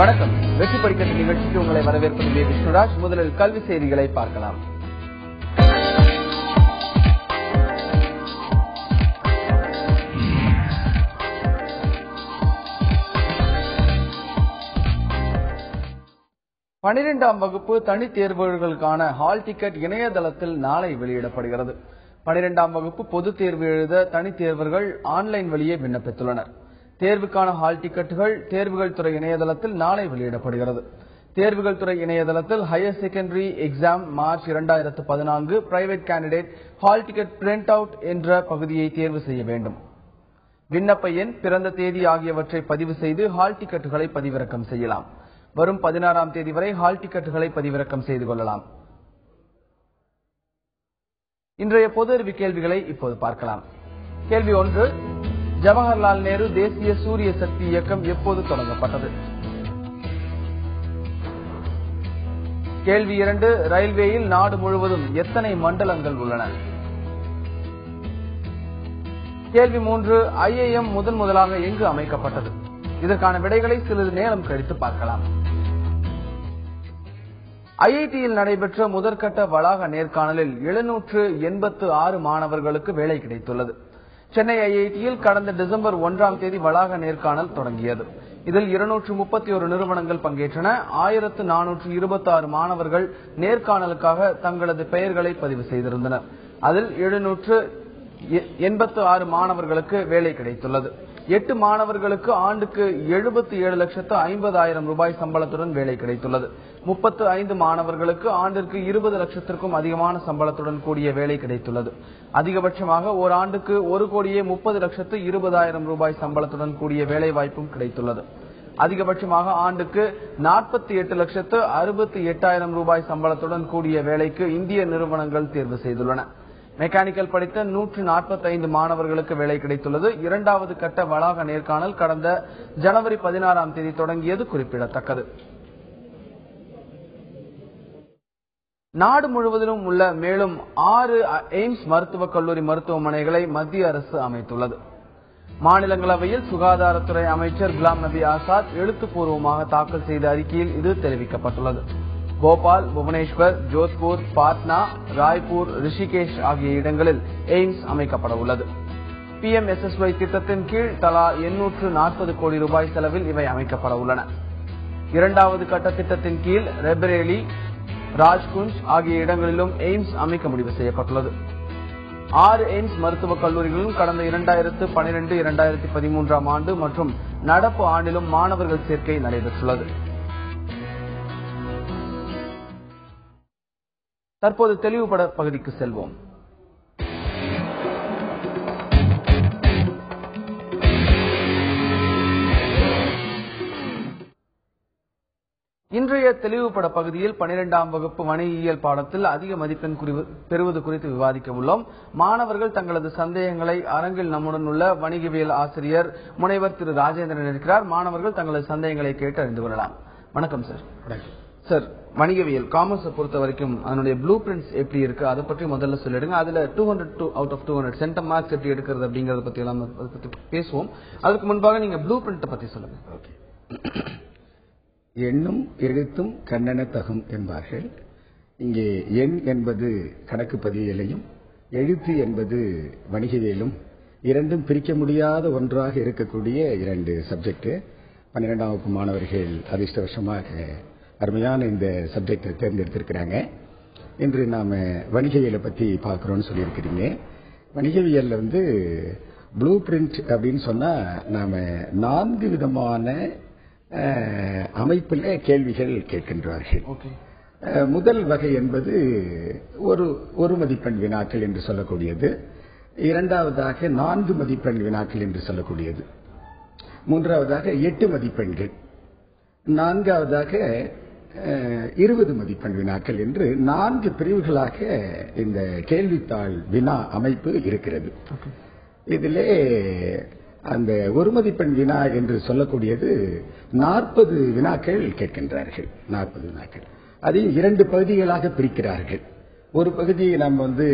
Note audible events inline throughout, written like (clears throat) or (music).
வணக்கம். வெற்றி படிக்கட்டு நிகழ்ச்சிக்கு உங்களை வரவேற்பது வே விஷ்ணுராஜ். முதலில் கல்வி செய்திகளை பார்க்கலாம். பனிரெண்டாம் வகுப்பு தனித் தேர்வுகளுக்கான ஹால் டிக்கெட் இணையதளத்தில் நாளை வெளியிடப்படுகிறது. பனிரெண்டாம் வகுப்பு பொதுத் தேர்வு எழுத தனித் தேர்வர்கள் ஆன்லைன் வழியே விண்ணப்பித்துள்ளனர். தேர்வுக்கான ஹால் டிக்கெட்டுகள் தேர்வுகள் துறை இணையதளத்தில் நாளை வெளியிடப்படுகிறது. தேர்வுகள் துறை இணையதளத்தில் ஹையர் செகண்டரி எக்ஸாம் மார்ச் இரண்டாயிரத்து பதினான்கு private candidate hall ticket print out என்ற பகுதியை தேர்வு செய்ய வேண்டும். விண்ணப்ப எண் பிறந்த தேதி ஆகியவற்றை பதிவு செய்து ஹால் டிக்கெட்டுகளை பதிவிறக்கம் செய்யலாம். வரும் பதினாறாம் தேதி வரை ஹால் டிக்கெட்டுகளை பதிவிறக்கம் செய்து கொள்ளலாம். இன்றைய பொது அறிவு கேள்விகளை இப்போது பார்க்கலாம். கேள்வி ஒன்று ஜவஹர்லால் நேரு தேசிய சூரிய சக்தி இயக்கம் எப்போது தொடங்கப்பட்டது? கேள்வி இரண்டு ரயில்வேயில் நாடு முழுவதும் எத்தனை மண்டலங்கள் உள்ளன? கேள்வி மூன்று ஐஏஎம் முதன் முதலாக எங்கு அமைக்கப்பட்டது? இதற்கான விடைகளை சிறிது நேரம் கழித்து பார்க்கலாம். ஐஐடியில் நடைபெற்ற முதற்கட்ட வளாக நேர்காணலில் எழுநூற்று எண்பத்து ஆறு மாணவர்களுக்கு வேலை கிடைத்துள்ளது. சென்னை ஐஐடியில் கடந்த டிசம்பர் ஒன்றாம் தேதி வளாக நேர்காணல் தொடங்கியது. இதில் இருநூற்று முப்பத்தி ஒரு நிறுவனங்கள் பங்கேற்றன. ஆயிரத்து நானூற்று இருபத்தி ஆறு மாணவர்கள் நேர்காணலுக்காக தங்களது பெயர்களை பதிவு செய்திருந்தனர். அதில் எழுநூற்று எண்பத்து ஆறு மாணவர்களுக்கு வேலை கிடைத்துள்ளது. எட்டு மாணவர்களுக்கு ஆண்டுக்கு எழுபத்தி ஏழு லட்சத்து ஐம்பதாயிரம் ரூபாய் சம்பளத்துடன் வேலை கிடைத்துள்ளது. முப்பத்து ஐந்து மாணவர்களுக்கு ஆண்டிற்கு இருபது லட்சத்திற்கும் அதிகமான சம்பளத்துடன் கூடிய வேலை கிடைத்துள்ளது. அதிகபட்சமாக ஓராண்டுக்கு ஒரு கோடியே முப்பது லட்சத்து இருபதாயிரம் ரூபாய் சம்பளத்துடன் கூடிய வேலை வாய்ப்பும் கிடைத்துள்ளது. அதிகபட்சமாக ஆண்டுக்கு நாற்பத்தி எட்டு லட்சத்து அறுபத்தி எட்டாயிரம் ரூபாய் சம்பளத்துடன் கூடிய வேலைக்கு இந்திய நிறுவனங்கள் தேர்வு செய்துள்ளன. மெக்கானிக்கல் படித்த நூற்று நாற்பத்தைந்து மாணவர்களுக்கு வேலை கிடைத்துள்ளது. இரண்டாவது கட்ட வளாக நேர்காணல் கடந்த ஜனவரி பதினாறாம் தேதி தொடங்கியது குறிப்பிடத்தக்கது. நாடு முழுவதிலும் உள்ள மேலும் ஆறு எய்ம்ஸ் மருத்துவக் கல்லூரி மருத்துவமனைகளை மத்திய அரசு அமைத்துள்ளது. மாநிலங்களவையில் சுகாதாரத்துறை அமைச்சர் குலாம் நபி ஆசாத் எழுத்துப்பூர்வமாக தாக்கல் செய்த அறிக்கையில் இது தெரிவிக்கப்பட்டுள்ளது. போபால் புவனேஸ்வர் ஜோத்பூர் பாட்னா ராய்ப்பூர் ரிஷிகேஷ் ஆகிய இடங்களில் எய்ம்ஸ் அமைக்கப்பட உள்ளது பிஎம்எஸ்எஸ்ஒய் திட்டத்தின் கீழ் தலா எண்ணூற்று நாற்பது கோடி ரூபாய் செலவில் இவை அமைக்கப்பட உள்ளன இரண்டாவது கட்ட திட்டத்தின் கீழ் ரெபரேலி ராஜ்குஞ்ச் ஆகிய இடங்களிலும் எய்ம்ஸ் அமைக்க முடிவு செய்யப்பட்டுள்ளது. ஆறு எய்ம்ஸ் மருத்துவக் கல்லூரிகளும் கடந்த இரண்டாயிரத்து பனிரெண்டு இரண்டாயிரத்தி பதிமூன்றாம் ஆண்டு மற்றும் நடப்பு ஆண்டிலும் மாணவர்கள் சேர்க்கை நடைபெற்றுள்ளது. தற்போது தெளிவுபட பகுதிக்கு செல்வோம். இன்றைய தெளிவுபட பகுதியில் பனிரெண்டாம் வகுப்பு வணிகியல் பாடத்தில் அதிக மதிப்பெண் பெறுவது குறித்து விவாதிக்க உள்ளோம். மாணவர்கள் தங்களது சந்தேகங்களை அரங்கில் நம்முடன் உள்ள வணிகவியல் ஆசிரியர் முனைவர் திரு ராஜேந்திரன் இருக்கிறார். மாணவர்கள் தங்களது சந்தேகங்களை கேட்டு அறிந்து கொள்ளலாம். வணக்கம் சார். சார் வணிகவியல் காமர்ஸை பொறுத்த வரைக்கும் அதனுடைய ப்ளூ பிரிண்ட்ஸ் எப்படி இருக்கு அதை பற்றி முதல்ல சொல்லிடுங்க. அதுல two hundred two out of two hundred centum marks எப்படி எடுக்கிறது அப்படிங்கறத பத்தி எல்லாம் அதை பத்தி பேசுவோம். அதுக்கு முன்பாக நீங்க ப்ளூ பிரிண்ட் பத்தி சொல்லுங்க. ஓகே (clears throat) எண்ணும் எழுத்தும் கண்ணன தகும் என்பார்கள். இங்கே எண் என்பது கணக்கு பதிவியலையும் எழுத்து என்பது வணிகவியலும் இரண்டும் பிரிக்க முடியாத ஒன்றாக இருக்கக்கூடிய இரண்டு சப்ஜெக்ட் பன்னிரெண்டாம் வகுப்பு மாணவர்கள் அதிர்ஷ்டவசமாக அருமையான இந்த சப்ஜெக்டை தேர்ந்தெடுத்திருக்கிறாங்க. இன்று நாம வணிகவியலை பத்தி பார்க்கிறோம்னு சொல்லியிருக்கிறீங்க. வணிகவியல்ல வந்து ப்ளூ பிரிண்ட் அப்படின்னு சொன்னா நாம நான்கு விதமான அமைப்பில் கேள்விகள் கேட்கின்றார்கள். முதல் வகை என்பது ஒரு ஒரு மதிப்பெண் வினாக்கள் என்று சொல்லக்கூடியது. இரண்டாவதாக நான்கு மதிப்பெண் வினாக்கள் என்று சொல்லக்கூடியது. மூன்றாவதாக எட்டு மதிப்பெண்கள். நான்காவதாக இருபது மதிப்பெண் வினாக்கள் என்று நான்கு பிரிவுகளாக இந்த கேள்வித்தாள் வினா அமைப்பு இருக்கிறது. இதிலே அந்த ஒரு மதிப்பெண் வினா என்று சொல்லக்கூடியது நாற்பது வினாக்கள் கேட்கின்றார்கள். நாற்பது வினாக்கள். அதையும் இரண்டு பகுதிகளாக பிரிக்கிறார்கள். ஒரு பகுதியை நாம் வந்து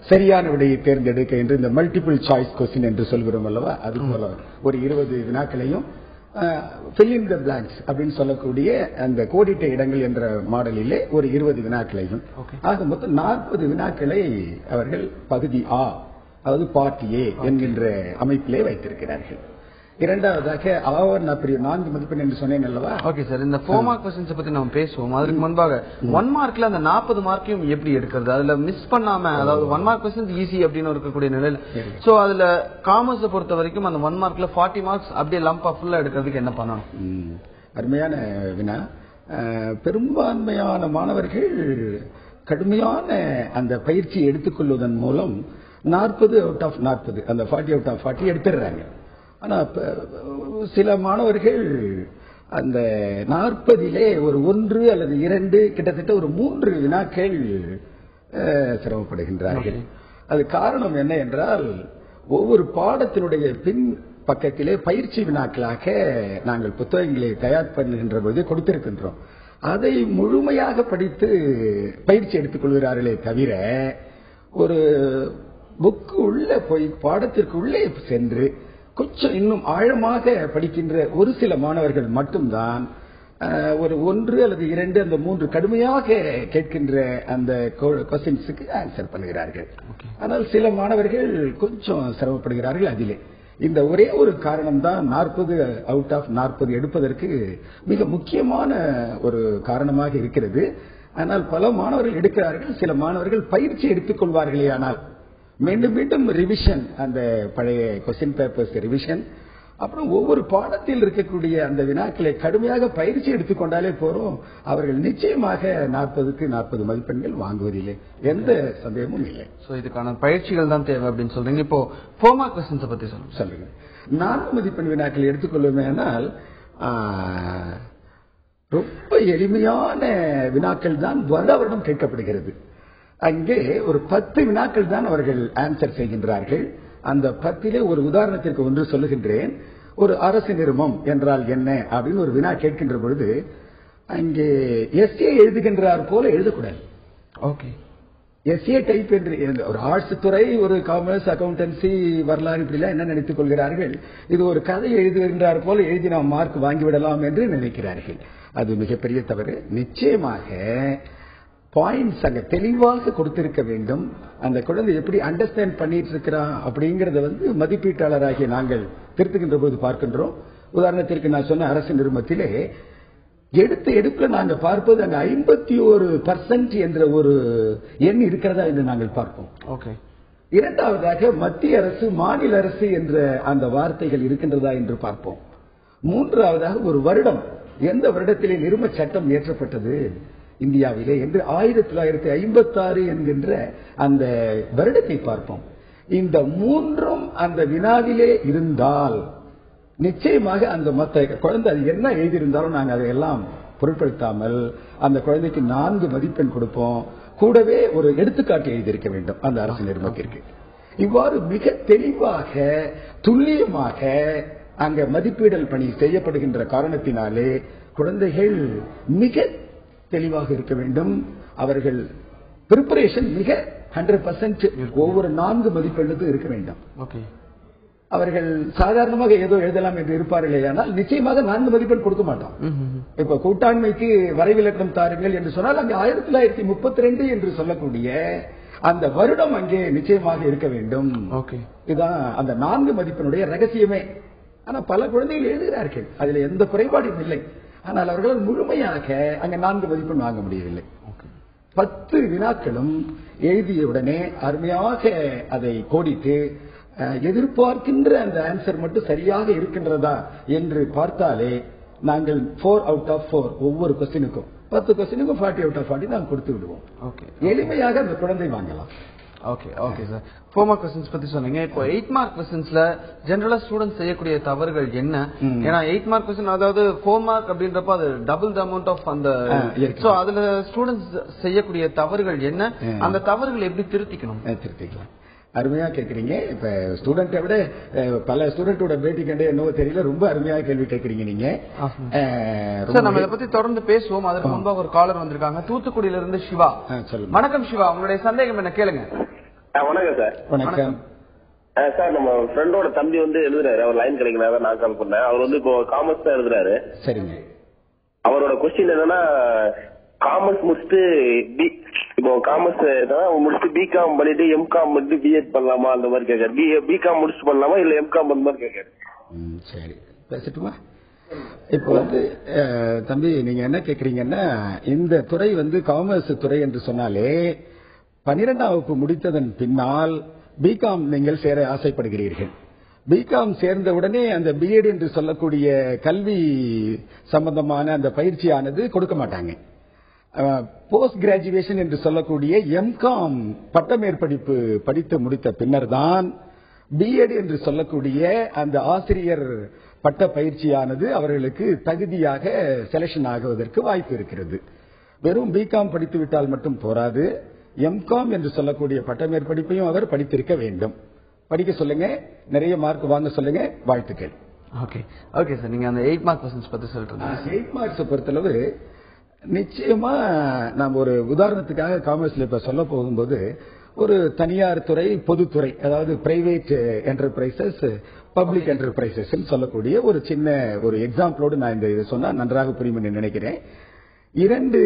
சரியான விடையை தேர்ந்தெடுக்க என்று இந்த மல்டிபிள் சாய்ஸ் கொஸ்டின் என்று சொல்கிறோம் அல்லவா? அது போல ஒரு இருபது வினாக்களையும் in the blanks அப்படின்னு சொல்லக்கூடிய அந்த கோடிட்ட இடங்கள் என்ற மாடலிலே ஒரு இருபது வினாக்களையும். ஆக மொத்தம் நாற்பது வினாக்களை அவர்கள் பகுதி ஆ அதாவது பார்ட் ஏ என்கின்ற அமைப்பிலே வைத்திருக்கிறார்கள் இரண்டாவதாக ஆவர் நான் பெரிய நான்கு மதிப்பெண் என்று சொன்னேன் அல்லவா? ஓகே சார் இந்த ஃபோர் மார்க் கொஸ்டின்ஸ் பத்தி நம்ம பேசுவோம். அதற்கு முன்பாக ஒன் மார்க்ல அந்த நாற்பது மார்க்கையும் எப்படி எடுக்கிறது? அதுல மிஸ் பண்ணாம அதாவது ஒன் மார்க் கொஸ்டின்ஸ் ஈஸி அப்படின்னு இருக்கக்கூடிய நிலையில. சோ அதுல காமர்ஸ் பொறுத்த வரைக்கும் அந்த ஒன் மார்க்ல ஃபார்ட்டி மார்க்ஸ் அப்படியே லம்பா ஃபுல்லா எடுக்கிறதுக்கு என்ன பண்ணணும்? அருமையான வினா. பெரும்பான்மையான மாணவர்கள் கடுமையான அந்த பயிற்சியை எடுத்துக்கொள்வதன் மூலம் நாற்பது அவுட் ஆஃப் நாற்பது அந்த ஃபார்ட்டி அவுட் ஆஃப் ஃபார்ட்டி எடுத்துடுறாங்க. ஆனா சில மாணவர்கள் அந்த நாற்பதிலே ஒரு ஒன்று அல்லது இரண்டு கிட்டத்தட்ட ஒரு மூன்று வினாக்கள் சிரமப்படுகின்றார்கள். அது காரணம் என்ன என்றால் ஒவ்வொரு பாடத்தினுடைய பின் பக்கத்திலே பயிற்சி வினாக்களாக நாங்கள் புத்தகங்களை தயார் பண்ணுகின்ற பொழுது கொடுத்திருக்கின்றோம். அதை முழுமையாக படித்து பயிற்சி எடுத்துக் கொள்கிறார்களே தவிர ஒரு புக்கு உள்ள போய் பாடத்திற்கு உள்ளே சென்று கொஞ்சம் இன்னும் ஆழமாக படிக்கின்ற ஒரு சில மாணவர்கள் மட்டும்தான் ஒரு ஒன்று அல்லது இரண்டு அந்த மூன்று கடுமையாக கேட்கின்ற அந்த கொஸ்டின்ஸுக்கு ஆன்சர் பண்ணுகிறார்கள். ஆனால் சில மாணவர்கள் கொஞ்சம் சிரமப்படுகிறார்கள் அதிலே. இந்த ஒரே ஒரு காரணம் தான் நாற்பது அவுட் ஆஃப் நாற்பது எடுப்பதற்கு மிக முக்கியமான ஒரு காரணமாக இருக்கிறது. ஆனால் பல மாணவர்கள் எடுக்கிறார்கள் சில மாணவர்கள் பயிற்சி எடுத்துக்கொள்வார்களே ஆனால். மீண்டும் மீண்டும் ரிவிஷன் அந்த பழைய கொஸ்டின் பேப்பர்ஸ் ரிவிஷன் அப்புறம் ஒவ்வொரு பாடத்தில் இருக்கக்கூடிய அந்த வினாக்களை கடுமையாக பயிற்சி எடுத்துக்கொண்டாலே போறோம். அவர்கள் நிச்சயமாக நாற்பதுக்கு நாற்பது மதிப்பெண்கள் வாங்குவதில்லை. எந்த சந்தேகமும் இல்லை. சோ இதுக்கான பயிற்சிகள் தான் தேவை அப்படின்னு சொல்றீங்க. இப்போ ஃபோர் மார்க் கொஸ்டின்ஸ் பத்தி சொல்லுங்க. சொல்லுங்க. நான்கு மதிப்பெண் வினாக்கள் எடுத்துக்கொள்ளுமேனால் ரொம்ப எளிமையான வினாக்கள் தான் வருட வருடம் கேட்கப்படுகிறது. அங்கே ஒரு பத்து வினாக்கள் தான் அவர்கள் ஆன்சர் செய்கின்றார்கள். அந்த பத்திலே ஒரு உதாரணத்திற்கு ஒன்று சொல்லுகின்றேன். ஒரு அரசு நிறுவனம் என்றால் என்ன? அப்படின்னு ஒரு வினா கேட்கின்ற பொழுது அங்கே எஸ்ஏ எழுதுகின்றார் போல எழுதக்கூடாது. ஓகே எஸ்ஏ டைப் என்று ஒரு ஆர்ட்ஸ் துறை ஒரு காமர்ஸ் அக்கவுண்டன்சி வரலாறு இப்படிலாம் என்ன நினைத்துக் கொள்கிறார்கள்? இது ஒரு கதை எழுதுகின்றார் போல எழுதி நாம் மார்க் வாங்கிவிடலாம் என்று நினைக்கிறார்கள். அது மிகப்பெரிய தவறு. நிச்சயமாக பாயிண்ட்ஸ் அங்க தெளிவாக கொடுத்திருக்க வேண்டும். அந்த குழந்தை எப்படி அண்டர்ஸ்டாண்ட் பண்ணிட்டு இருக்கிறான் அப்படிங்கறத வந்து மதிப்பீட்டாளராகிய நாங்கள் திருத்துகின்ற போது பார்க்கின்றோம். உதாரணத்திற்கு நான் சொன்ன அரசு நிறுவனத்திலே எடுத்த எடுப்புல நாங்க பார்ப்பது அங்க ஐம்பத்தி ஒரு பர்சன்ட் என்ற ஒரு எண் இருக்கிறதா என்று நாங்கள் பார்ப்போம். ஓகே. இரண்டாவதாக மத்திய அரசு மாநில அரசு என்ற அந்த வார்த்தைகள் இருக்கின்றதா என்று பார்ப்போம். மூன்றாவதாக ஒரு வருடம் எந்த வருடத்திலே நிரும சட்டம் இயற்றப்பட்டது? இந்தியாவிலே என்று ஆயிரத்தி தொள்ளாயிரத்தி ஐம்பத்தி ஆறு என்கின்ற அந்த வருடத்தை பார்ப்போம். இந்த மூன்றும் அந்த வினாவிலே இருந்தால் நிச்சயமாக அந்த மத்த குழந்தை அது என்ன எழுதியிருந்தாலும் நாங்கள் அதையெல்லாம் பொருட்படுத்தாமல் அந்த குழந்தைக்கு நான்கு மதிப்பெண் கொடுப்போம். கூடவே ஒரு எடுத்துக்காட்டு எழுதியிருக்க வேண்டும் அந்த அரசு நிர்வாகத்திற்கு. இவ்வாறு மிக தெளிவாக துல்லியமாக அங்க மதிப்பீடல் பணி செய்யப்படுகின்ற காரணத்தினாலே குழந்தைகள் மிக தெளிவாக இருக்க வேண்டும். அவர்கள் ப்ரிப்பரேஷன் மிக ஹண்ட்ரட் பர்சன்ட் ஒவ்வொரு நான்கு மதிப்பெண்ணுக்கும் இருக்க வேண்டும். அவர்கள் சாதாரணமாக ஏதோ எழுதலாம் என்று இருப்பார்களே ஆனால் நிச்சயமாக நான்கு மதிப்பெண் கொடுக்க மாட்டோம் இப்ப கூட்டாண்மைக்கு வரைவிலக்கணம் தாருங்கள் என்று சொன்னால் அங்கே ஆயிரத்தி தொள்ளாயிரத்தி முப்பத்தி ரெண்டு என்று சொல்லக்கூடிய அந்த வருடம் அங்கே நிச்சயமாக இருக்க வேண்டும். இதுதான் அந்த நான்கு மதிப்பெண்ணுடைய ரகசியமே. ஆனா பல குழந்தைகள் எழுதுகிறார்கள். அதுல எந்த குறைபாடும் இல்லை. ஆனால் அவர்களால் முழுமையாக அங்க நான்கு மதிப்பெண் வாங்க முடியவில்லை. பத்து வினாக்களும் எழுதியவுடனே அருமையாக அதை கோடிட்டு எதிர்பார்க்கின்ற அந்த ஆன்சர் மட்டும் சரியாக இருக்கின்றதா என்று பார்த்தாலே நாங்கள் ஃபோர் அவுட் ஆஃப் ஃபோர் ஒவ்வொரு கொஸ்டினுக்கும் பத்து கொஸ்டினுக்கும் ஃபார்ட்டி அவுட் ஆஃப் ஃபார்ட்டி நாங்கள் கொடுத்து விடுவோம். ஓகே. எளிமையாக அந்த குழந்தை வாங்கலாம். Okay okay sir four mark questions பத்தி சொன்னீங்க இப்போ எயிட் மார்க் கொஸ்டின்ஸ்ல ஜெனரலா ஸ்டூடெண்ட்ஸ் செய்யக்கூடிய தவறுகள் என்ன. ஏன்னா எயிட் மார்க் கொஸ்டின் அதாவது ஃபோர் மார்க் அப்படின்றப்ப அது டபுள் த அமௌண்ட் ஆஃப் அந்த. சோ அதுல ஸ்டூடெண்ட்ஸ் செய்யக்கூடிய தவறுகள் என்ன. அந்த தவறுகளை எப்படி திருத்திக்கணும்? திருத்திக்கலாம். அருமையா கேக்குறீங்க. இப்ப ஸ்டூடெண்ட்டை விட பல ஸ்டூடெண்டோட பேட்டி கண்டே என்னவோ தெரியல ரொம்ப அருமையா கேள்வி கேட்கறீங்க நீங்க. நம்ம இதை பத்தி தொடர்ந்து பேசுவோம். அதற்கு முன்பாக ஒரு காலர் வந்திருக்காங்க. தூத்துக்குடியில இருந்து சிவா வணக்கம் சிவா. உங்களுடைய சந்தேகம் என்ன? கேளுங்க. ஆ, வணக்கம் சார். வணக்கம். ஆ, சார் நம்ம ஃப்ரெண்டோட தம்பி வந்து எழுதுறாரு. அவர் லைன் கிடைக்கல நான் கால் பண்ணேன். அவர் வந்து இப்போ காமர்ஸ் தான் எழுதுறாரு. சரிங்க. அவரோட கொஸ்டின் என்னன்னா காமர்ஸ் முடிச்சுட்டு இப்போ காமர்ஸ் முடிச்சுட்டு பிகாம் பண்ணிட்டு எம்காம் பண்ணிட்டு பிஎட் பண்ணலாமா அந்த மாதிரி கேட்காரு பி பிகாம் முடிச்சுட்டு பண்ணலாமா இல்ல எம்காம் அந்த மாதிரி கேட்காரு சரி. பேசட்டுமா? இப்போ வந்து தம்பி நீங்க என்ன கேக்குறீங்கன்னா இந்த துறை வந்து காமர்ஸ் துறை என்று சொன்னாலே பனிரெண்டாம் வகுப்பு முடித்ததன் பின்னால் பிகாம் நீங்கள் சேர ஆசைப்படுகிறீர்கள். பிகாம் சேர்ந்த உடனே அந்த பிஎட் என்று சொல்லக்கூடிய கல்வி சம்பந்தமான அந்த பயிற்சியானது கொடுக்க மாட்டாங்க. போஸ்ட் கிராஜுவேஷன் என்று சொல்லக்கூடிய எம்காம் பட்டமேற்படிப்பு படித்து முடித்த பின்னர் தான் பிஎட் என்று சொல்லக்கூடிய அந்த ஆசிரியர் பட்ட பயிற்சியானது அவர்களுக்கு தகுதியாக செலக்ஷன் ஆகுவதற்கு வாய்ப்பு இருக்கிறது. வெறும் பிகாம் படித்து விட்டால் மட்டும் போராது எம்காம் என்று சொல்லக்கூடிய பட்டமேற்படிப்பையும் அவர் படித்திருக்க வேண்டும். படிக்க சொல்லுங்க நிறைய மார்க் வாங்க சொல்லுங்க வாழ்த்துக்கள். ஓகே ஓகே சார் நீங்க அந்த எயிட் மார்க் கொஸ்டின்ஸ் பத்தி இருந்தீங்க. எயிட் மார்க்ஸ் பொறுத்தளவு நிச்சயமா நாம் ஒரு உதாரணத்துக்காக காமர்ஸ்ல இப்ப சொல்ல போகும்போது ஒரு தனியார் துறை பொதுத்துறை அதாவது பிரைவேட் என்டர்பிரைசஸ் பப்ளிக் என்டர்பிரைசஸ் சொல்லக்கூடிய ஒரு சின்ன ஒரு எக்ஸாம்பிளோடு நான் இந்த இதை சொன்னா நன்றாக புரியும் நினைக்கிறேன். இரண்டு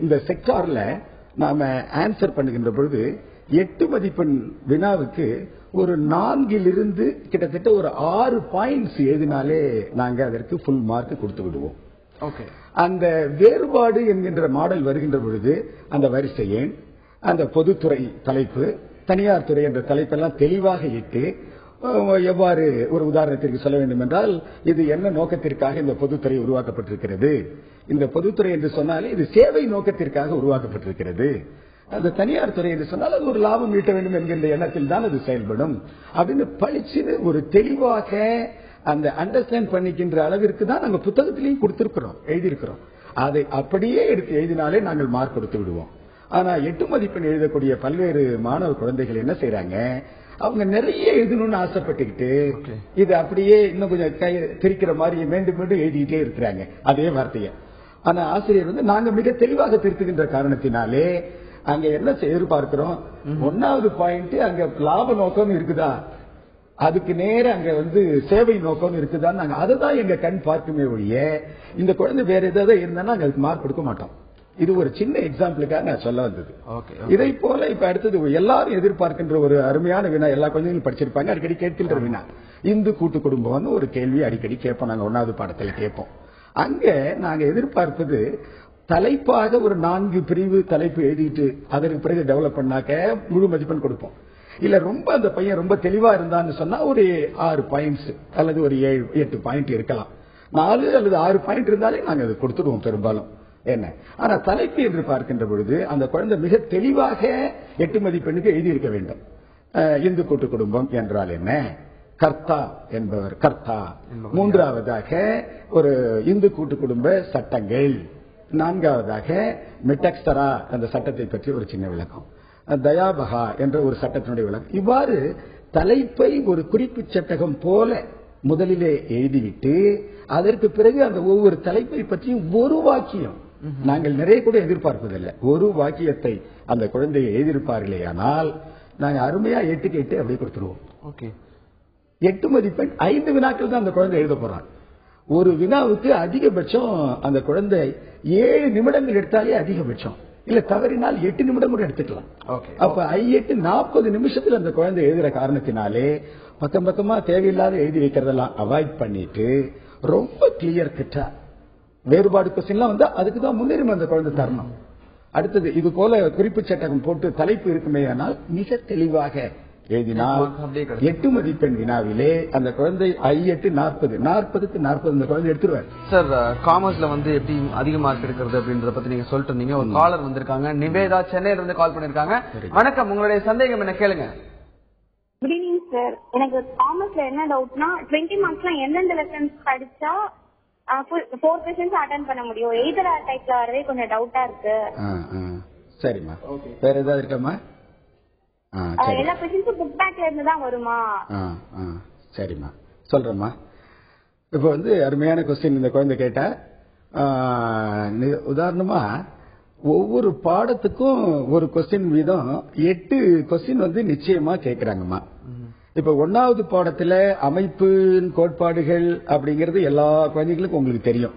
இந்த செக்டார்ல நாம ஆன்சர் பண்ணுகின்ற பொழுது எட்டு மதிப்பெண் வினாவுக்கு ஒரு நான்கிலிருந்து கிட்டத்தட்ட ஒரு ஆறு பாயிண்ட்ஸ் எழுதினாலே நாங்க அதற்கு ஃபுல் மார்க் கொடுத்து விடுவோம். ஓகே அந்த வேறுபாடு என்கின்ற மாடல் வருகின்ற பொழுது அந்த வரிசை எண் அந்த பொதுத்துறை தலைப்பு தனியார் துறை என்ற தலைப்பெல்லாம் தெளிவாக இட்டு எவ்வாறு ஒரு உதாரணத்திற்கு சொல்ல வேண்டும் என்றால் இது என்ன நோக்கத்திற்காக இந்த பொதுத்துறை உருவாக்கப்பட்டிருக்கிறது? இந்த பொதுத்துறை என்று சொன்னாலே இது சேவை நோக்கத்திற்காக உருவாக்கப்பட்டிருக்கிறது. அந்த தனியார் துறை என்று சொன்னால் அது ஒரு லாபம் ஈட்ட வேண்டும் என்கின்ற எண்ணத்தில் தான் அது செயல்படும். அப்படின்னு பளிச்சுன்னு ஒரு தெளிவாக அந்த அண்டர்ஸ்டாண்ட் பண்ணிக்கின்ற அளவிற்கு தான் நாங்க புத்தகத்திலையும் கொடுத்திருக்கிறோம் எழுதியிருக்கிறோம். அதை அப்படியே எடுத்து எழுதினாலே நாங்கள் மார்க் கொடுத்து விடுவோம். ஆனா எட்டு மதிப்பெண் எழுதக்கூடிய பல்வேறு மாணவ குழந்தைகள் என்ன செய்றாங்க? அவங்க நிறைய எழுதணும்னு ஆசைப்பட்டுக்கிட்டு இது அப்படியே இன்னும் கொஞ்சம் கை திரிக்கிற மாதிரி மீண்டும் மீண்டும் எழுதிக்கிட்டே இருக்கிறாங்க. அதே வார்த்தையை. ஆனா ஆசிரியர் வந்து நாங்க மிக தெளிவாக திருத்துகின்ற காரணத்தினாலே அங்க என்ன எதிர்பார்க்கிறோம்? ஒன்னாவது பாயிண்ட் அங்க லாப நோக்கம் இருக்குதா? அதுக்கு நேர அங்க வந்து சேவை நோக்கம் இருக்குதான்னு நாங்க அதை தான் எங்க கண் பார்க்குமே ஒழிய இந்த குழந்தை வேற ஏதாவது இருந்தா நாங்க அதுக்கு மார்க் கொடுக்க மாட்டோம். இது ஒரு சின்ன எக்ஸாம்பிளுக்காக நான் சொல்ல வந்தது. ஓகே இதை போல இப்ப அடுத்தது எல்லாரும் எதிர்பார்க்கின்ற ஒரு அருமையான வினா எல்லா குழந்தைகளும் படிச்சிருப்பாங்க அடிக்கடி கேட்கின்ற வினா. இந்து கூட்டு குடும்பம்னு ஒரு கேள்வி அடிக்கடி கேட்போம் நாங்க ஒன்னாவது பாடத்துல கேட்போம். அங்க நாங்க எதிர்பார்ப்பது தலைப்பாக ஒரு நான்கு பிரிவு தலைப்பு எழுதிட்டு அதற்கு பிறகு டெவலப் பண்ணாக்க முழு மதிப்பெண் கொடுப்போம். இல்ல ரொம்ப அந்த பையன் ரொம்ப தெளிவா இருந்தான்னு சொன்னா ஒரு ஆறு பாயிண்ட்ஸ் அல்லது ஒரு ஏழு எட்டு பாயிண்ட் இருக்கலாம். நாலு அல்லது ஆறு பாயிண்ட் இருந்தாலே நாங்க அது கொடுத்துடுவோம் பெரும்பாலும். என்ன? ஆனா தலைப்பு என்று பார்க்கின்ற பொழுது அந்த குழந்தை மிக தெளிவாக எட்டு மதிப்பெண்ணுக்கு எழுதியிருக்க வேண்டும். இந்து கூட்டு குடும்பம் என்றால் என்ன? கர்த்தா என்பவர் கர்த்தா. மூன்றாவதாக ஒரு இந்து கூட்டு குடும்ப சட்டங்கள். நான்காவதாக மிட்டக்ஸ்தரா அந்த சட்டத்தை பற்றி ஒரு சின்ன விளக்கம். தயாபகா என்ற ஒரு சட்டத்தினுடைய விளக்கம். இவ்வாறு தலைப்பை ஒரு குறிப்பு சட்டகம் போல முதலிலே எழுதிவிட்டு அதற்கு பிறகு அந்த ஒவ்வொரு தலைப்பை பற்றியும் ஒரு வாக்கியம். நாங்கள் நிறைய கூட எதிர்பார்ப்பதில்லை. ஒரு வாக்கியத்தை அந்த குழந்தையை எழுதியிருப்பார்களே ஆனால் நாங்கள் அருமையா எட்டுக்கு எட்டு அப்படியே கொடுத்துருவோம். ஓகே. எட்டு மதிப்பெண் ஐந்து வினாக்கள் தான் அந்த குழந்தை எழுத போறான். ஒரு வினாவுக்கு அதிகபட்சம் அந்த குழந்தை ஏழு நிமிடங்கள் எடுத்தாலே அதிகபட்சம். இல்ல தவறினால் எட்டு நிமிடம் கூட எடுத்துக்கலாம். அப்ப ஐ எட்டு நாற்பது நிமிஷத்துல அந்த குழந்தை எழுதுற காரணத்தினாலே பக்கம் பக்கமா தேவையில்லாத எழுதி வைக்கிறதெல்லாம் அவாய்ட் பண்ணிட்டு ரொம்ப கிளியர் கட்டா வேறுபாடு கொஸ்டின்லாம் வந்து அதுக்கு தான் முன்னுரிமை அந்த குழந்தை தரணும். அடுத்தது இது போல குறிப்பு சட்டகம் போட்டு தலைப்பு இருக்குமே ஆனால் மிக தெளிவாக எழுதினால். எட்டு மதிப்பெண் வினாவிலே அந்த குழந்தை ஐ எட்டு நாற்பது. நாற்பதுக்கு நாற்பது அந்த குழந்தை எடுத்துருவார். சார் காமர்ஸ்ல வந்து எப்படி அதிக மார்க் எடுக்கிறது அப்படின்றத பத்தி நீங்க சொல்லிட்டு இருந்தீங்க ஒரு காலர் வந்திருக்காங்க. நிவேதா சென்னையில இருந்து கால் பண்ணிருக்காங்க வணக்கம். உங்களுடைய சந்தேகம் என்ன? கேளுங்க. குட் ஈவினிங் சார் எனக்கு காமர்ஸ்ல என்ன டவுட்னா டுவெண்ட்டி மார்க்ஸ்லாம் எந்தெந்த லெசன்ஸ் படிச்சா ஃபோர் கொஸ்டின்ஸ் அட்டன் பண்ண முடியும்? எய்தர் டைப்ல வரவே கொஞ்சம் டவுட்டா இருக்கு. ஆ, ஆ. சரிம்மா. வேற ஏதாவது சரி எல்லா கொஸ்டின்ஸும் புக் பேக்ல இருந்து தான் வருமா? ஆ ஆ சரிம்மா. சொல்றேம்மா. இப்போ வந்து அருமையான கொஸ்டின் இந்த குழந்தை கேட்டா. உதாரணமா ஒவ்வொரு பாடத்துக்கும் ஒரு கொஸ்டின் வீதம் எட்டு கொஸ்டின் வந்து நிச்சயமா கேட்கறாங்கம்மா இப்ப ஒன்னாவது பாடத்துல அமைப்பின் கோட்பாடுகள் அப்படிங்கிறது எல்லா குழந்தைகளுக்கும் உங்களுக்கு தெரியும்.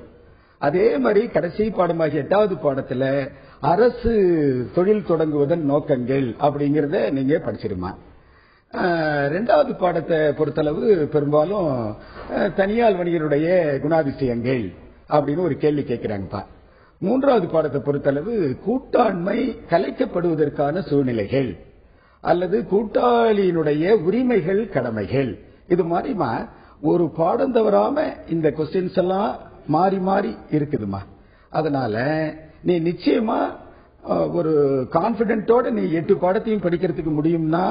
அதே மாதிரி கடைசி பாடமாகிய எட்டாவது பாடத்துல அரசு தொழில் தொடங்குவதன் நோக்கங்கள் அப்படிங்கிறத நீங்க படிச்சிருமா. ரெண்டாவது பாடத்தை பொறுத்தளவு பெரும்பாலும் தனியார் வணிகருடைய குணாதிசயங்கள் அப்படின்னு ஒரு கேள்வி கேட்கிறாங்கப்பா. மூன்றாவது பாடத்தை பொறுத்தளவு கூட்டாண்மை கலைக்கப்படுவதற்கான சூழ்நிலைகள் அல்லது கூட்டாளியினுடைய உரிமைகள் கடமைகள். இது மாதிரிமா ஒரு பாடம் தவறாம இந்த கொஸ்டின்ஸ் எல்லாம் மாறி மாறி இருக்குதுமா. அதனால நீ நிச்சயமா ஒரு கான்பிடென்ட்டோட நீ எட்டு பாடத்தையும் படிக்கிறதுக்கு முடியும்னா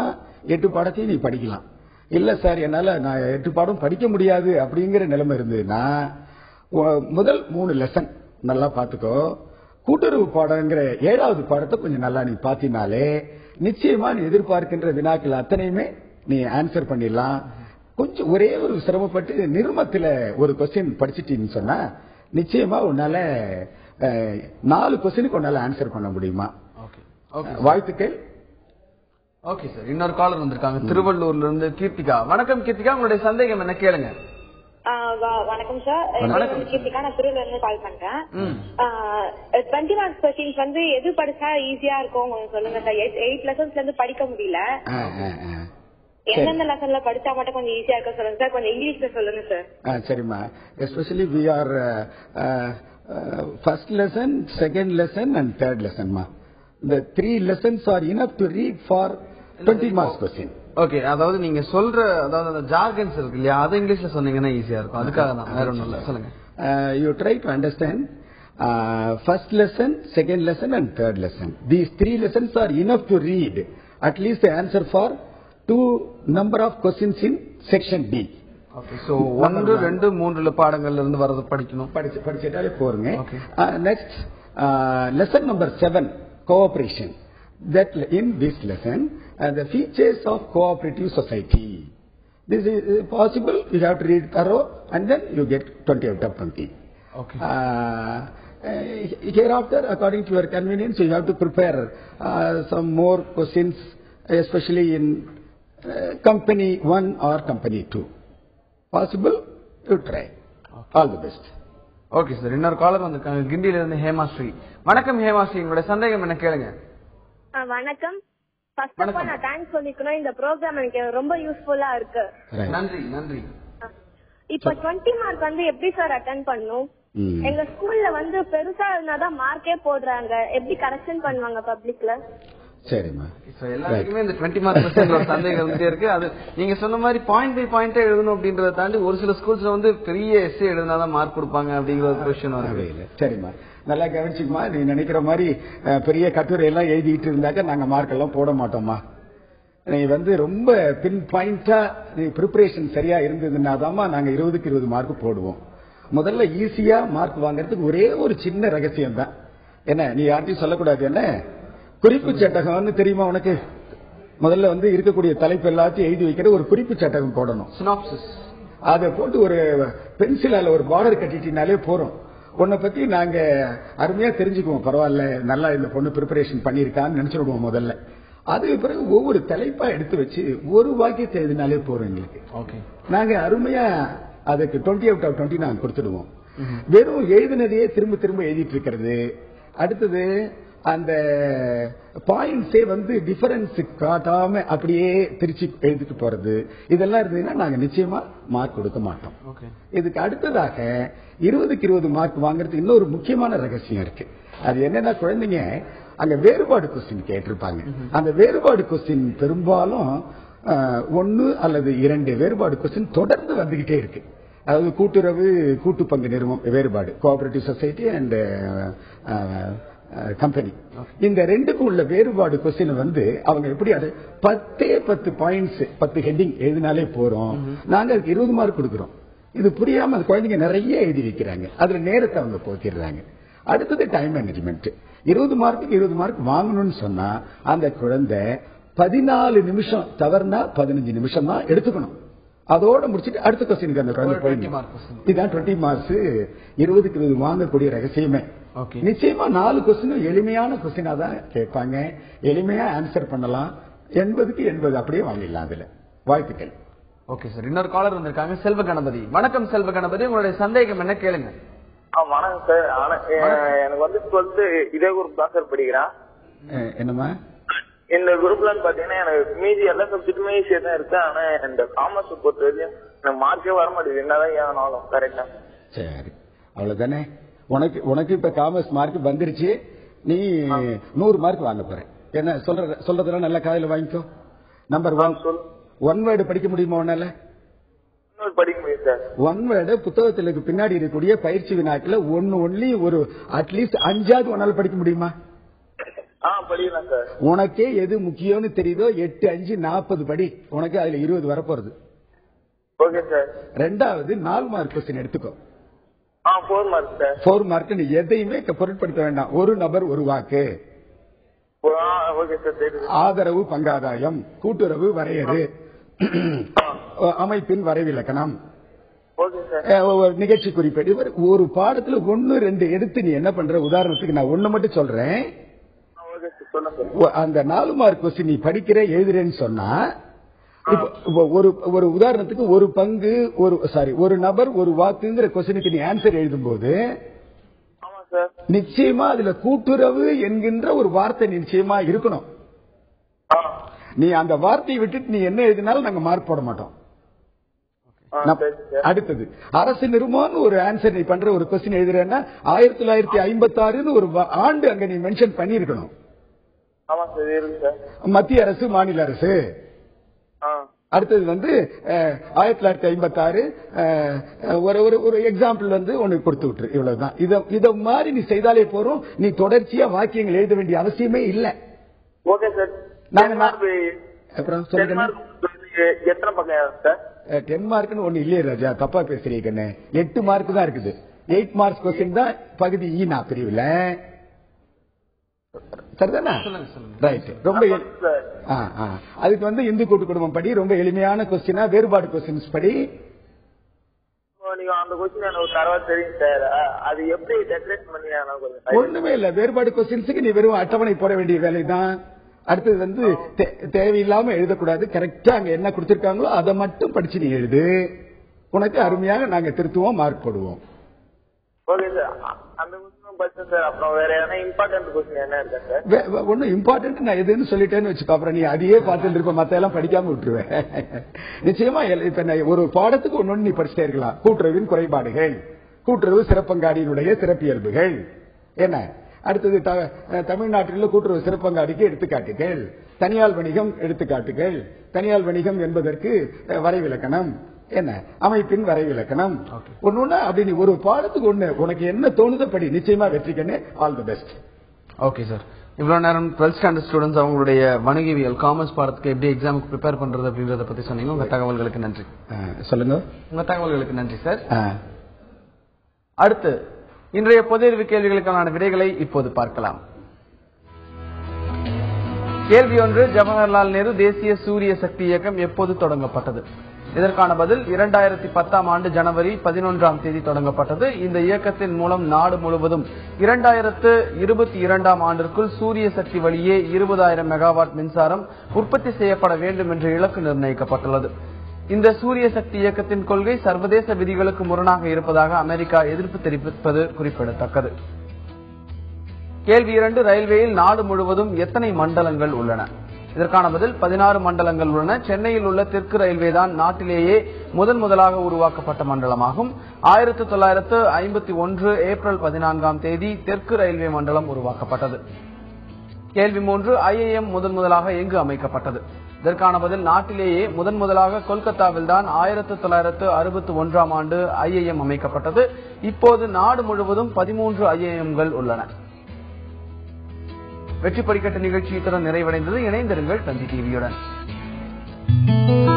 எட்டு பாடத்தையும் நீ படிக்கலாம். இல்ல சார் என்னால நான் எட்டு பாடம் படிக்க முடியாது அப்படிங்கிற நிலைமை இருந்ததுன்னா முதல் மூணு லெசன் நல்லா பாத்துக்கோ. கூட்டுறவு பாடங்கிற ஏழாவது பாடத்தை கொஞ்சம் நல்லா நீ பாத்தினாலே நிச்சயமா நீ எதிர்பார்க்கின்ற வினாக்கள் அத்தனையுமே நீ ஆன்சர் பண்ணிடலாம். கொஞ்சம் ஒரே ஒரு சிரமப்பட்டு நிர்மத்துல ஒரு கொஸ்டின் படிச்சுட்டீங்கன்னு சொன்னா நிச்சயமா உன்னால நாலு கொஸ்டினுக்கு உன்னால ஆன்சர் பண்ண முடியுமா? ஓகே ஓகே வாழ்த்துக்கள். ஓகே சார் இன்னொரு காலர் வந்திருக்காங்க. திருவள்ளூர்ல இருந்து கீர்த்திகா. வணக்கம் கீர்த்திகா. உங்களுடைய சந்தேகம் என்ன? கேளுங்க. வணக்கம் சார் கீர்த்திகா. நான் திருவிழா இருந்து கால் பண்றேன் டுவெண்ட்டி மார்க்ஸ் கொஸ்டின்ஸ் வந்து எது படிச்சா ஈஸியா இருக்கும்? சொல்லுங்க சார் எயிட் லெசன்ஸ்ல இருந்து படிக்க முடியல. எந்தெந்த லெசன்ல படிச்சா மட்டும் கொஞ்சம் ஈஸியா இருக்கும் சொல்லுங்க சார் கொஞ்சம் இங்கிலீஷ்ல சொல்லுங்க சார் சரிம்மா. Especially we are first lesson second lesson and third லெசன்மா இந்த three lessons are enough to read for twenty marks question okay அதாவது நீங்க சொல்ற அதாவது அந்த ஜார்கன்ஸ் இருக்கு இல்லையா அது இங்கிலீஷ்ல சொன்னீங்கன்னா ஈஸியா இருக்கும். அதுக்காக தான் வேற ஒண்ணும் இல்ல. சொல்லுங்க. You try to understand first lesson second lesson and third lesson these three lessons are enough to read at least answer for two number of questions in section D okay so ஒன்று ரெண்டு மூன்று பாடங்கள்ல இருந்து வரது படிக்கணும் படிச்சு படிச்சுட்டாலே போருங்க Okay. Next lesson number seven cooperation that in this lesson uh, the features of cooperative society this is uh, possible you have to read thorough and then you get 20 out of 20 okay uh, uh, hereafter according to your convenience you have to prepare uh, some more questions especially in uh, company 1 or company 2 Possible you try. All the best. Okay sir இன்னொரு caller வந்திருக்காங்க. கிண்டியில இருந்து ஹேமாஸ்ரீ வணக்கம் ஹேமாஸ்ரீ உங்களுடைய சந்தேகம் என்ன கேளுங்க. வணக்கம். ஃபர்ஸ்ட் ஆஃப் ஆல் நான் தேங்க்ஸ் சொல்லிக்கணும் இந்த ப்ரோக்ராம் எனக்கு ரொம்ப யூஸ்ஃபுல்லா இருக்கு. நன்றி நன்றி. இப்ப டுவெண்ட்டி மார்க் வந்து எப்படி சார் அட்டன் பண்ணும். எங்க ஸ்கூல்ல வந்து பெருசா இருந்தாதான் மார்க்கே போடுறாங்க. எப்படி கரெக்ஷன் பண்ணுவாங்க பப்ளிக்ல சரிம்மா. எல்லாருக்குமே இந்த டுவெண்ட்டி மார்க் கொஸ்டின் சந்தேகம் வந்துட்டே இருக்கு. அது நீங்க சொன்ன மாதிரி பாயிண்ட் பை பாயிண்டா எழுதணும் அப்படின்றத தாண்டி ஒரு சில ஸ்கூல்ஸ்ல வந்து பெரிய எஸ்ஏ எழுதினாதான் மார்க் கொடுப்பாங்க அப்படிங்கிற ஒரு கொஸ்டின் வருது. சரிம்மா. நல்லா கவனிச்சுக்குமா நீ நினைக்கிற மாதிரி பெரிய கட்டுரை எல்லாம் எழுதிட்டு இருந்தாக்க நாங்க மார்க் எல்லாம் போட மாட்டோமா நீ வந்து ரொம்ப பின் பாயிண்டா நீ ப்ரிப்பரேஷன் சரியா இருந்ததுன்னாதாம்மா நாங்க இருபதுக்கு இருபது மார்க் போடுவோம். முதல்ல ஈஸியா மார்க் வாங்குறதுக்கு ஒரே ஒரு சின்ன ரகசியம் தான் என்ன நீ யார்ட்டையும் சொல்லக்கூடாது என்ன? குறிப்பு சட்டகம்னு தெரியுமா உனக்கு? முதல்ல வந்து இருக்கக்கூடிய தலைப்பு எல்லாத்தையும் எழுதி வைக்கிற ஒரு குறிப்பு சட்டகம் போடணும். அதை போட்டு ஒரு பென்சிலால ஒரு பார்டர் கட்டிட்டினாலே போறோம். உன்னை பத்தி நாங்க அருமையா தெரிஞ்சுக்குவோம். பரவாயில்ல நல்லா இந்த பொண்ணு ப்ரிப்பரேஷன் பண்ணிருக்கான்னு நினைச்சிருவோம் முதல்ல. அதுக்கு பிறகு ஒவ்வொரு தலைப்பா எடுத்து வச்சு ஒரு வாக்கியத்தை எழுதினாலே போறோம் எங்களுக்கு. ஓகே நாங்க அருமையா அதுக்கு டுவெண்ட்டி அவுட் ஆஃப் டுவெண்ட்டி நாங்க கொடுத்துடுவோம் வெறும் எழுதினதையே திரும்ப திரும்ப எழுதிட்டு இருக்கிறது. அடுத்தது அந்த பாயிண்ட்ஸே வந்து டிஃபரன்ஸ் காட்டாம அப்படியே திருச்சி எழுதிட்டு போறது. இதெல்லாம் இருந்ததுன்னா நாங்க நிச்சயமா மார்க் கொடுக்க மாட்டோம். இதுக்கு அடுத்ததாக இருபதுக்கு இருபது மார்க் வாங்குறதுக்கு இன்னொரு முக்கியமான ரகசியம் இருக்கு. அது என்னன்னா குழந்தைங்க அங்க வேறுபாடு கொஸ்டின் கேட்டிருப்பாங்க. அந்த வேறுபாடு கொஸ்டின் பெரும்பாலும் ஒண்ணு அல்லது இரண்டு வேறுபாடு கொஸ்டின் தொடர்ந்து வந்துகிட்டே இருக்கு. அதாவது கூட்டுறவு கூட்டு பங்கு நிறுவனம் வேறுபாடு கோஆபரேட்டிவ் சொசைட்டி அண்ட் கம்பெனி இந்த ரெண்டுக்கும் உள்ள வேறுபாடு கொஸ்டின் வந்து அவங்க எப்படி அது பத்தே பத்து பாயிண்ட்ஸ் பத்து ஹெட்டிங் எழுதினாலே போறோம். நாங்க அதுக்கு இருபது மார்க் கொடுக்குறோம். இது புரியாம அந்த குழந்தைங்க நிறைய எழுதி வைக்கிறாங்க. அதுல நேரத்தை அவங்க போக்கிடுறாங்க. அடுத்தது டைம் மேனேஜ்மெண்ட் இருபது மார்க்குக்கு இருபது மார்க் வாங்கணும்னு சொன்னா அந்த குழந்தை பதினாலு நிமிஷம் தவறுனா பதினஞ்சு நிமிஷம் தான் எடுத்துக்கணும். அதோட முடிச்சிட்டு அடுத்த கொஸ்டினுக்கு அந்த குழந்தை ஒரு 20 போயிடணும் mark question. இதான் டுவெண்ட்டி மார்க்ஸ் இருபதுக்கு இருபது வாங்கக்கூடிய ரகசியமே. நிச்சயமா நாலு கொஸ்டினும் எளிமையான கொஸ்டினா தான் கேட்பாங்க. எளிமையா ஆன்சர் பண்ணலாம். எண்பதுக்கு எண்பது அப்படியே வாங்கிடலாம் அதுல. வாழ்த்துக்கள். ஓகே சார் இன்னொரு காலர் வந்திருக்காங்க. செல்வ கணபதி. வணக்கம் செல்வ கணபதி. உங்களுடைய சந்தேகம் என்ன? கேளுங்க. வணக்கம் சார் எனக்கு வந்து டுவெல்த் இதே குரூப் தான் சார் படிக்கிறேன். அஹ், என்னம்மா? இந்த குரூப்ல பாத்தீங்கன்னா எனக்கு மீதி எல்லா சப்ஜெக்ட்டுமே ஈஸியா தான் இருக்கு. ஆனா இந்த காமர்ஸ் பொறுத்த வரையும் எனக்கு மார்க்கே வர மாட்டேங்குது. என்னதான் ஏனாலும் கரெக்டா சரி. அவ்வளவுதானே? உனக்கு உனக்கு இப்ப காமர்ஸ் மார்க் வந்துருச்சு. நீ நூறு மார்க் வாங்க போற. என்ன சொல்ற சொல்றதெல்லாம் நல்ல காதல வாங்கிக்கோ. நம்பர் ஒன் ஒன் வேர்டு படிக்க முடியுமா உன்னால? ஒன் வேர்டு புத்தகத்திலுக்கு பின்னாடி இருக்கக்கூடிய பயிற்சி வினாக்கள் ஒன்னு ஒன்லி ஒரு அட்லீஸ்ட் அஞ்சாவது உன்னால படிக்க முடியுமா? உனக்கே எது முக்கியம்னு தெரியுதோ எட்டு அஞ்சு நாற்பது படி. உனக்கு அதுல இருபது வரப்போறது. ரெண்டாவது நாலு மார்க் கொஸ்டின் எடுத்துக்கோ. ஆ ஃபோர் மார்க் நீ எதையுமே பொருட்படுத்த வேண்டாம். ஒரு நபர் ஒரு வாக்கு. ஆதரவு பங்காதாயம். கூட்டுறவு வரையறு. அமைப்பின் வரைவிலக்கணம். நிகழ்ச்சி குறிப்பேடு. ஒரு பாடத்துல ஒன்னு ரெண்டு எடுத்து நீ என்ன பண்ற? உதாரணத்துக்கு நான் ஒண்ணு மட்டும் சொல்றேன். அந்த நாலு மார்க் கொஸ்டின் நீ படிக்கிற எழுதுறேன்னு சொன்னா இப்ப ஒரு ஒரு உதாரணத்துக்கு ஒரு பங்கு ஒரு சாரி ஒரு நபர் ஒரு வாக்குங்கிற கொஸ்டினுக்கு நீ ஆன்சர் எழுதும்போது ஆமா சார் நிச்சயமா அதுல கூட்டுறவு என்கின்ற ஒரு வார்த்தை நிச்சயமா இருக்கணும். நீ அந்த வார்த்தையை விட்டுட்டு நீ என்ன எழுதினாலும் நாங்க மார்க் போட மாட்டோம். அடுத்தது அரசு நிறுவனம் ஒரு ஆன்சர் நீ பண்ற ஒரு கொஸ்டின் எழுதுறேன்னா ஆயிரத்தி தொள்ளாயிரத்தி ஐம்பத்தி ஆறுன்னு ஒரு ஆண்டு அங்க நீ மென்ஷன் பண்ணிருக்கணும் ஆமா சார் இருக்கு சார் மத்திய அரசு மாநில அரசு. அடுத்தது வந்து ஆயிரத்தி தொள்ளாயிரத்தி ஐம்பத்தி ஆறு ஒரு ஒரு ஒரு எக்ஸாம்பிள் வந்து உனக்கு கொடுத்து விட்டுரு. இவ்வளவுதான். இத இத மாதிரி நீ செய்தாலே போறோம் நீ தொடர்ச்சியா வாக்கியங்கள் எழுத வேண்டிய அவசியமே இல்ல. Okay sir. டென் மார்க்னு ஒண்ணு இல்லையே ராஜா. தப்பா பேசுறீங்க எட்டு மார்க் தான் இருக்குது. எயிட் மார்க்ஸ் கொஸ்டின் தான் பகுதி ஈனா பிரிவுல. சரிதானா? சொல்லுங்க சொல்லுங்க. ரைட் ரொம்ப எ- சார். ஆ, ஆ. அதுக்கு வந்து இந்து கூட்டு குடும்பம் படி ரொம்ப எளிமையான கொஸ்டினா வேறுபாடு கொஸ்டின்ஸ் படி. ஒண்ணுமே இல்ல. வேறுபாடு கொஸ்டின்ஸுக்கு நீ வெறும் அட்டவணை போட வேண்டிய வேலை தான். அடுத்தது வந்து தே- தேவையில்லாம எழுதக்கூடாது. கரெக்டா அங்க என்ன கொடுத்திருக்காங்களோ அதை மட்டும் படிச்சு நீ எழுது. உனக்கு அருமையாக நாங்க திருத்துவோம் மார்க் போடுவோம். ஒன்னும் இம்பார்ட்டன்ட் நான் எதுன்னு சொல்லிட்டேன்னு வச்சுக்கோ அப்புறம் நீ அதையே பார்த்துட்டு இருப்ப மத்த எல்லாம் படிக்காம விட்டுருவேன் நிச்சயமா இப்ப ஒரு பாடத்துக்கு ஒன்னு நீ படிச்சுட்டே இருக்கலாம். கூட்டுறவின் குறைபாடுகள் கூட்டுறவு சிறப்பங்காடியினுடைய சிறப்பியல்புகள். என்ன? அடுத்தது தமிழ்நாட்டில் கூட்டுறவு சிறப்பங்காடிக்கு எடுத்துக்காட்டுகள். தனியார் வணிகம் எடுத்துக்காட்டுகள். தனியார் வணிகம் என்பதற்கு வரைவிலக்கணம். என்ன? அமைப்பின் வரைவிலக்கணம் ஒன்னொன்னு அப்படி நீ ஒரு பாடத்துக்கு ஒண்ணு உனக்கு என்ன தோணுதோ படி நிச்சயமா வெற்றிக்கண்ணே all the best okay sir இவ்வளவு நேரம் டுவெல்த் ஸ்டாண்டர்ட் ஸ்டூடெண்ட்ஸ் அவங்களுடைய வணிகவியல் காமர்ஸ் பாடத்துக்கு எப்படி எக்ஸாமுக்கு ப்ரிப்பேர் பண்றது அப்படின்றத பத்தி சொன்னீங்க. உங்க தகவல்களுக்கு நன்றி. சொல்லுங்க. உங்க தகவல்களுக்கு நன்றி சார். அடுத்து இன்றைய பொதுறிவு கேள்விகளுக்கான விடைகளை இப்போது பார்க்கலாம். கேள்வி ஒன்று ஜவஹர்லால் நேரு தேசிய சூரிய சக்தி இயக்கம் எப்போது தொடங்கப்பட்டது? இதற்கான பதில் இரண்டாயிரத்தி பத்தாம் ஆண்டு ஜனவரி பதினொன்றாம் தேதி தொடங்கப்பட்டது. இந்த இயக்கத்தின் மூலம் நாடு முழுவதும் இரண்டாயிரத்து இருபத்தி இரண்டாம் ஆண்டிற்குள் சூரிய சக்தி வழியே இருபதாயிரம் மெகாவாட் மின்சாரம் உற்பத்தி செய்யப்பட வேண்டும் என்ற இலக்கு நிர்ணயிக்கப்பட்டுள்ளது. இந்த சூரிய சக்தி இயக்கத்தின் கொள்கை சர்வதேச விதிகளுக்கு முரணாக இருப்பதாக அமெரிக்கா எதிர்ப்பு தெரிவிப்பது குறிப்பிடத்தக்கது. கேள்வி இரண்டு ரயில்வேயில் நாடு முழுவதும் எத்தனை மண்டலங்கள் உள்ளன? இதற்கான பதில் பதினாறு மண்டலங்கள் உள்ளன. சென்னையில் உள்ள தெற்கு ரயில்வே தான் நாட்டிலேயே முதன் முதலாக உருவாக்கப்பட்ட மண்டலமாகும். ஆயிரத்தி தொள்ளாயிரத்து ஐம்பத்தி ஒன்று ஏப்ரல் பதினான்காம் தேதி தெற்கு ரயில்வே மண்டலம் உருவாக்கப்பட்டது. கேள்வி மூன்று ஐஏஎம் முதன் முதலாக எங்கு அமைக்கப்பட்டது? இதற்கான பதில் நாட்டிலேயே முதன் முதலாக கொல்கத்தாவில் தான் ஆயிரத்தி தொள்ளாயிரத்து அறுபத்தி ஒன்றாம் ஆண்டு ஐஏஎம் அமைக்கப்பட்டது. இப்போது நாடு முழுவதும் பதிமூன்று ஐஏஎம்கள் உள்ளன. வெற்றி படிக்கட்டு நிகழ்ச்சி இத்துடன் நிறைவடைந்தது. இணைந்திருங்கள் தந்தி டிவியுடன்.